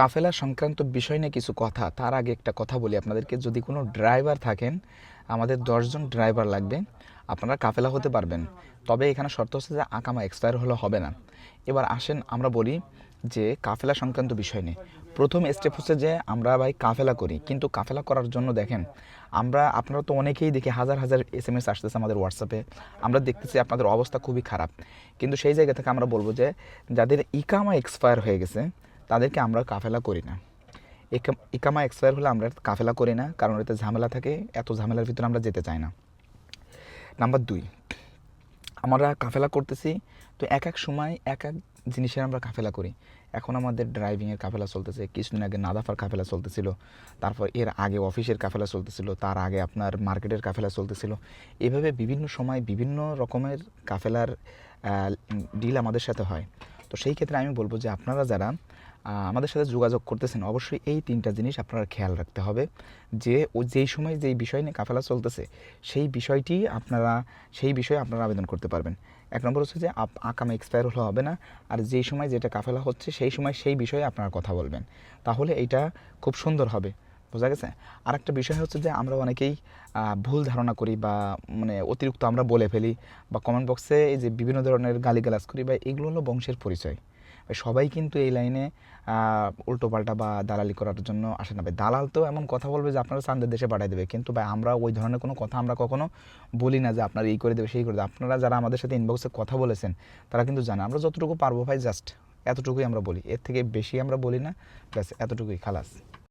কাফেলা সংক্রান্ত বিষয় নিয়ে কিছু কথা, তার আগে একটা কথা বলি আপনাদেরকে। যদি কোনো ড্রাইভার থাকেন, আমাদের দশজন ড্রাইভার লাগবে, আপনারা কাফেলা হতে পারবেন। তবে এখানে শর্ত হচ্ছে যে আকামা এক্সপায়ার হলে হবে না। এবার আসেন আমরা বলি যে কাফেলা সংক্রান্ত বিষয় নিয়ে। প্রথম স্টেপ হচ্ছে যে আমরা ভাই কাফেলা করি। কিন্তু কাফেলা করার জন্য দেখেন, আমরা, আপনারা তো অনেকেই দেখি, হাজার হাজার এস এম এস আসতেছে আমাদের হোয়াটসঅ্যাপে আমরা দেখতেছি আপনাদের অবস্থা খুবই খারাপ। কিন্তু সেই জায়গা থেকে আমরা বলব যে যাদের ইকামা এক্সপায়ার হয়ে গেছে তাদেরকে আমরা কাফেলা করি না। ইকাম- এক্সপায়ার হলে আমরা কাফেলা করি না, কারণ এতে ঝামেলা থাকে, এত ঝামেলার ভিতরে আমরা যেতে চাই না। নাম্বার দুই, আমরা কাফেলা করতেছি, তো এক এক সময় এক এক জিনিসের আমরা কাফেলা করি। এখন আমাদের ড্রাইভিংয়ের কাফেলা চলতেছে, কিছুদিন আগে নাদাফার কাফেলা চলতেছিল, তারপর এর আগে অফিসের কাফেলা চলতেছিল, তার আগে আপনার মার্কেটের কাফেলা চলতেছিল। এভাবে বিভিন্ন সময় বিভিন্ন রকমের কাফেলার ডিল আমাদের সাথে হয়। তো সেই ক্ষেত্রে আমি বলব যে আপনারা যারা আমাদের সাথে যোগাযোগ করতেছেন, অবশ্যই এই তিনটা জিনিস আপনারা খেয়াল রাখতে হবে। যে ও যেই সময় যেই বিষয় নিয়ে কাফেলা চলতেছে, সেই বিষয়টি আপনারা, সেই বিষয়ে আপনারা আবেদন করতে পারবেন। এক নম্বর হচ্ছে যে আকামে এক্সপায়ার হলে হবে না, আর যেই সময় যেটা কাফেলা হচ্ছে, সেই সময় সেই বিষয়ে আপনারা কথা বলবেন। তাহলে এটা খুব সুন্দর হবে। বোঝা গেছে? আর একটা বিষয় হচ্ছে যে আমরা অনেকেই ভুল ধারণা করি বা মানে অতিরিক্ত আমরা বলে ফেলি বা কমেন্ট বক্সে এই যে বিভিন্ন ধরনের গালিগালাজ করি বা এগুলো হলো বংশের পরিচয়। সবাই কিন্তু এই লাইনে উল্টোপাল্টা বা দালালি করার জন্য আসে না ভাই। দালাল তো এমন কথা বলবে যে আপনারা চান্দের দেশে পাঠিয়ে দেবে। কিন্তু ভাই, আমরা ওই ধরনের কোনো কথা আমরা কখনো বলি না যে আপনারা এই করে দেবে, সেই করে দেবে। আপনারা যারা আমাদের সাথে ইনবক্সে কথা বলেছেন, তারা কিন্তু জানে। আমরা যতটুকু পারব ভাই জাস্ট এতটুকুই আমরা বলি। এর থেকে বেশি আমরা বলি না, ব্যাস, এতটুকুই, খালাস।